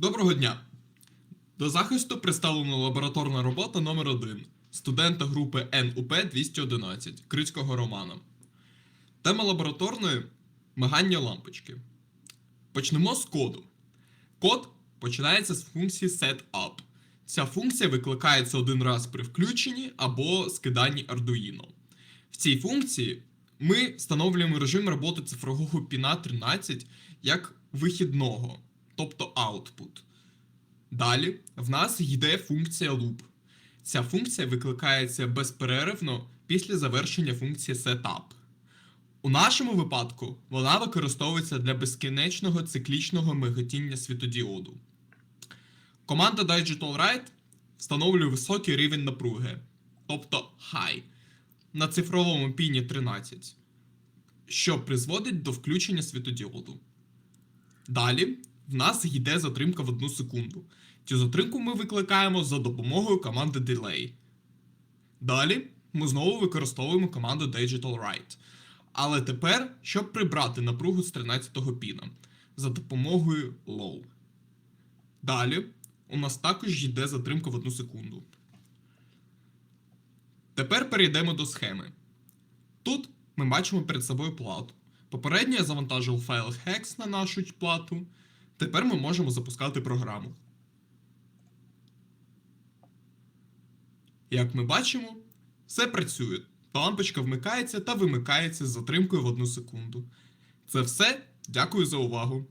Доброго дня! До захисту представлена лабораторна робота номер 1 студента групи НУП 211 Крицького Романа. Тема лабораторної мигання лампочки. Почнемо з коду. Код починається з функції setup. Ця функція викликається один раз при включенні або скиданні Arduino. В цій функції ми встановлюємо режим роботи цифрового піна 13 як вихідного, тобто output. Далі в нас йде функція loop. Ця функція викликається безперервно після завершення функції setup. У нашому випадку вона використовується для безкінечного циклічного миготіння світодіоду. Команда Digital Write встановлює високий рівень напруги, тобто high, на цифровому піні 13, що призводить до включення світодіоду. Далі в нас йде затримка в 1 секунду. Цю затримку ми викликаємо за допомогою команди Delay. Далі ми знову використовуємо команду Digital Write. Але тепер, щоб прибрати напругу з 13-го піна за допомогою Low. Далі у нас також йде затримка в 1 секунду. Тепер перейдемо до схеми. Тут ми бачимо перед собою плату. Попередньо я завантажив файл hex на нашу плату. Тепер ми можемо запускати програму. Як ми бачимо, все працює. Лампочка вмикається та вимикається з затримкою в 1 секунду. Це все. Дякую за увагу.